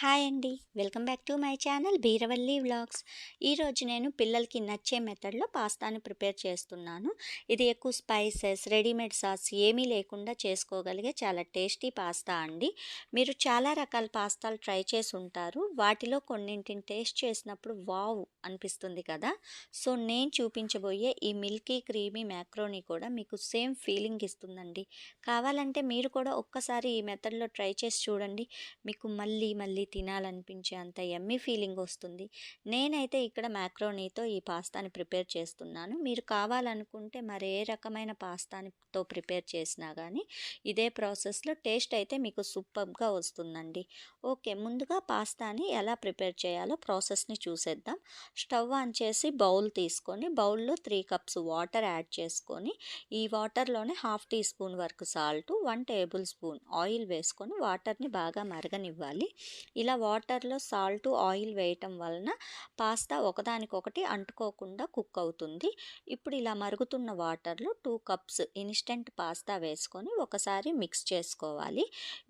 Hi అండి. Welcome back to my channel Beeravalli vlogs. ఈరోజు నేను పిల్లలకి నచ్చే మెథడ్లో పాస్తాను ప్రిపేర్ చేస్తున్నాను. ఇది ఎక్కువ స్పైసెస్ రెడీమేడ్ సాస్ ఏమీ లేకుండా చేసుకోగలిగే చాలా టేస్టీ పాస్తా అండి. మీరు చాలా రకాల పాస్తాలు ట్రై చేసి ఉంటారు. వాటిలో కొన్నింటిని టేస్ట్ చేసినప్పుడు వావ్ అనిపిస్తుంది కదా. సో నేను చూపించబోయే ఈ మిల్కీ క్రీమీ మ్యాక్రోనీ కూడా మీకు సేమ్ ఫీలింగ్ ఇస్తుందండి. కావాలంటే మీరు కూడా ఒక్కసారి ఈ మెథడ్లో ట్రై చేసి చూడండి. మీకు మళ్ళీ మళ్ళీ తినాలనిపించే అంత ఎమ్మీ ఫీలింగ్ వస్తుంది. నేనైతే ఇక్కడ మ్యాక్రోనీతో ఈ పాస్తాని ప్రిపేర్ చేస్తున్నాను. మీరు కావాలనుకుంటే మరే రకమైన పాస్తానితో ప్రిపేర్ చేసినా కానీ ఇదే ప్రాసెస్లో టేస్ట్ అయితే మీకు సూపర్గా వస్తుందండి. ఓకే ముందుగా పాస్తాని ఎలా ప్రిపేర్ చేయాలో ప్రాసెస్ని చూసేద్దాం. స్టవ్ ఆన్ చేసి బౌల్ తీసుకొని బౌల్లో త్రీ కప్స్ వాటర్ యాడ్ చేసుకొని ఈ వాటర్లోనే హాఫ్ టీ స్పూన్ వరకు salt one tablespoon oil వేసుకొని వాటర్ని బాగా మరగనివ్వాలి. ఇలా వాటర్లో సాల్ట్ ఆయిల్ వేయటం వలన పాస్తా ఒకదానికొకటి అంటుకోకుండా కుక్ అవుతుంది. ఇప్పుడు ఇలా మరుగుతున్న వాటర్లో టూ కప్స్ ఇన్స్టెంట్ పాస్తా వేసుకొని ఒకసారి మిక్స్ చేసుకోవాలి.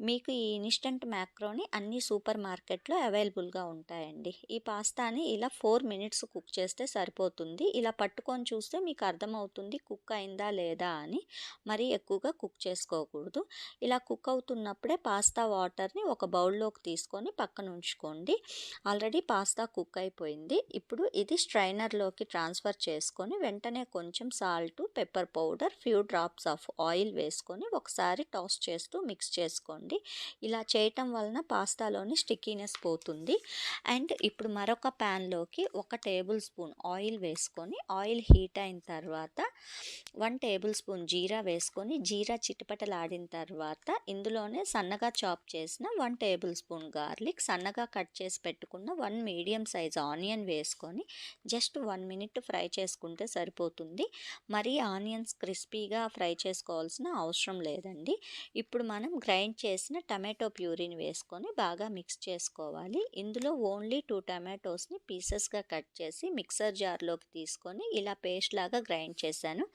మీకు ఈ ఇన్స్టెంట్ మ్యాక్రోని అన్ని సూపర్ మార్కెట్లో అవైలబుల్గా ఉంటాయండి. ఈ పాస్తాని ఇలా ఫోర్ మినిట్స్ కుక్ చేస్తే సరిపోతుంది. ఇలా పట్టుకొని చూస్తే మీకు అర్థమవుతుంది కుక్ అయిందా లేదా అని. మరీ ఎక్కువగా కుక్ చేసుకోకూడదు. ఇలా కుక్ అవుతున్నప్పుడే పాస్తా వాటర్ని ఒక బౌల్లోకి తీసుకొని పక్కన ఉంచుకోండి. ఆల్రెడీ పాస్తా కుక్ అయిపోయింది. ఇప్పుడు ఇది స్ట్రైనర్లోకి ట్రాన్స్ఫర్ చేసుకొని వెంటనే కొంచెం salt pepper powder few drops of oil వేసుకొని ఒకసారి టాస్ చేస్తూ మిక్స్ చేసుకోండి. ఇలా చేయటం వలన పాస్తాలోని స్టిక్కీనెస్ పోతుంది. అండ్ ఇప్పుడు మరొక ప్యాన్లోకి ఒక టేబుల్ స్పూన్ ఆయిల్ వేసుకొని ఆయిల్ హీట్ అయిన తర్వాత వన్ టేబుల్ స్పూన్ జీరా వేసుకొని జీరా చిటపటలాడిన తర్వాత ఇందులోనే సన్నగా చాప్ చేసిన వన్ టేబుల్ స్పూన్ గార్లిక్ సన్నగా కట్ చేసి పెట్టుకున్న వన్ మీడియం సైజ్ ఆనియన్ వేసుకొని జస్ట్ వన్ మినిట్ ఫ్రై చేసుకుంటే సరిపోతుంది. మరీ ఆనియన్స్ క్రిస్పీగా ఫ్రై చేసుకోవాల్సిన అవసరం లేదండి. ఇప్పుడు మనం గ్రైండ్ చేసిన టమాటో ప్యూరీని వేసుకొని బాగా మిక్స్ చేసుకోవాలి. ఇందులో ఓన్లీ టూ టమాటోస్ని పీసెస్గా కట్ చేసి మిక్సర్ జార్లోకి తీసుకొని ఇలా పేస్ట్ లాగా గ్రైండ్ చేశాను.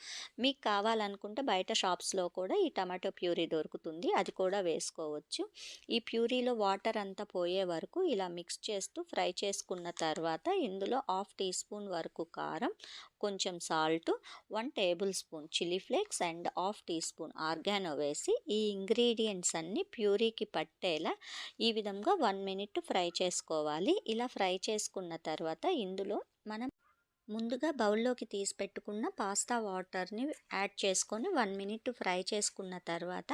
మీకు కావాలనుకుంటే బయట షాప్స్లో కూడా ఈ టమాటో ప్యూరీ దొరుకుతుంది. అది కూడా వేసుకోవచ్చు. ఈ ప్యూరీలో వాటర్ అంతా పోయే వరకు ఇలా మిక్స్ చేస్తూ ఫ్రై చేసుకున్న తర్వాత ఇందులో హాఫ్ టీ స్పూన్ వరకు కారం కొంచెం salt one tablespoon chilli flakes and half teaspoon oregano వేసి ఈ ఇంగ్రీడియంట్స్ అన్నీ ప్యూరీకి పట్టేలా ఈ విధంగా వన్ మినిట్ ఫ్రై చేసుకోవాలి. ఇలా ఫ్రై చేసుకున్న తర్వాత ఇందులో మనం ముందుగా బౌల్లోకి తీసి పెట్టుకున్న పాస్తా వాటర్ని యాడ్ చేసుకొని వన్ మినిట్ ఫ్రై చేసుకున్న తర్వాత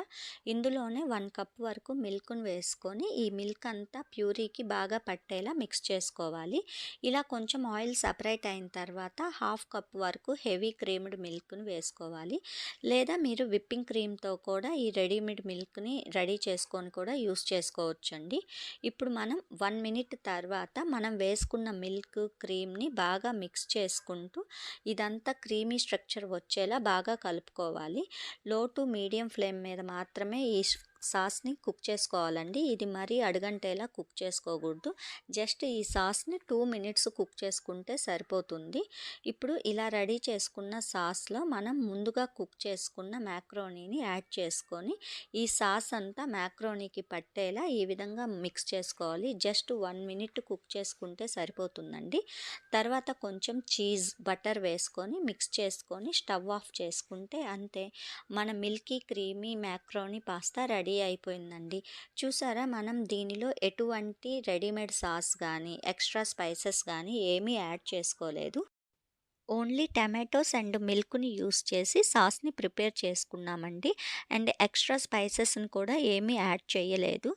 ఇందులోనే వన్ కప్ వరకు మిల్క్ను వేసుకొని ఈ మిల్క్ అంతా ప్యూరీకి బాగా పట్టేలా మిక్స్ చేసుకోవాలి. ఇలా కొంచెం ఆయిల్ సపరేట్ అయిన తర్వాత హాఫ్ కప్ వరకు హెవీ క్రీమ్డ్ మిల్క్ను వేసుకోవాలి. లేదా మీరు విప్పింగ్ క్రీమ్తో కూడా ఈ రెడీమేడ్ మిల్క్ని రెడీ చేసుకొని కూడా యూస్ చేసుకోవచ్చండి. ఇప్పుడు మనం వన్ మినిట్ తర్వాత మనం వేసుకున్న మిల్క్ క్రీమ్ని బాగా మిక్స్ చే చేసుకుంటూ ఇదంతా క్రీమీ స్ట్రక్చర్ వచ్చేలా బాగా కలుపుకోవాలి. లో టు మీడియం ఫ్లేమ్ మీద మాత్రమే ఈ సాస్ని కుక్ చేసుకోవాలండి. ఇది మరీ అడుగంటేలా కుక్ చేసుకోకూడదు. జస్ట్ ఈ సాస్ని టూ మినిట్స్ కుక్ చేసుకుంటే సరిపోతుంది. ఇప్పుడు ఇలా రెడీ చేసుకున్న సాస్లో మనం ముందుగా కుక్ చేసుకున్న మ్యాక్రోనీని యాడ్ చేసుకొని ఈ సాస్ అంతా మ్యాక్రోనీకి పట్టేలా ఈ విధంగా మిక్స్ చేసుకోవాలి. జస్ట్ వన్ మినిట్ కుక్ చేసుకుంటే సరిపోతుందండి. తర్వాత కొంచెం చీజ్ బటర్ వేసుకొని మిక్స్ చేసుకొని స్టవ్ ఆఫ్ చేసుకుంటే అంతే. మన milky creamy macaroni pasta ready ready అయిపోయిందండి. చూసారా మనం దీనిలో ఎటువంటి రెడీమేడ్ సాస్ కానీ ఎక్స్ట్రా స్పైసెస్ కానీ ఏమీ యాడ్ చేసుకోలేదు. ఓన్లీ టమాటోస్ అండ్ మిల్క్ని యూస్ చేసి సాస్ని ప్రిపేర్ చేసుకున్నామండి. అండ్ ఎక్స్ట్రా స్పైసెస్ని కూడా ఏమీ యాడ్ చేయలేదు.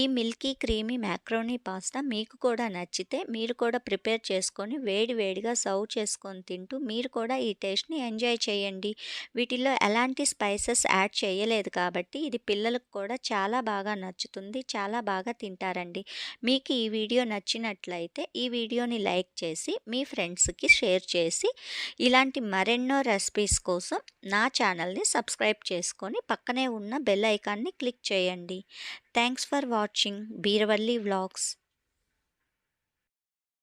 ఈ మిల్కీ క్రీమీ మ్యాక్రోనీ పాస్తా మీకు కూడా నచ్చితే మీరు కూడా ప్రిపేర్ చేసుకొని వేడి వేడిగా సర్వ్ చేసుకొని తింటూ మీరు కూడా ఈ టేస్ట్ని ఎంజాయ్ చేయండి. వీటిల్లో ఎలాంటి స్పైసెస్ యాడ్ చేయలేదు కాబట్టి ఇది పిల్లలకు కూడా చాలా బాగా నచ్చుతుంది చాలా బాగా తింటారండి. మీకు ఈ వీడియో నచ్చినట్లయితే ఈ వీడియోని లైక్ చేసి మీ ఫ్రెండ్స్కి షేర్ చేసి ఇలాంటి మరెన్నో రెసిపీస్ కోసం నా ఛానల్ని సబ్స్క్రైబ్ చేసుకొని పక్కనే ఉన్న బెల్ ఐకాన్ని క్లిక్ చేయండి. Thanks for watching Beeravalli vlogs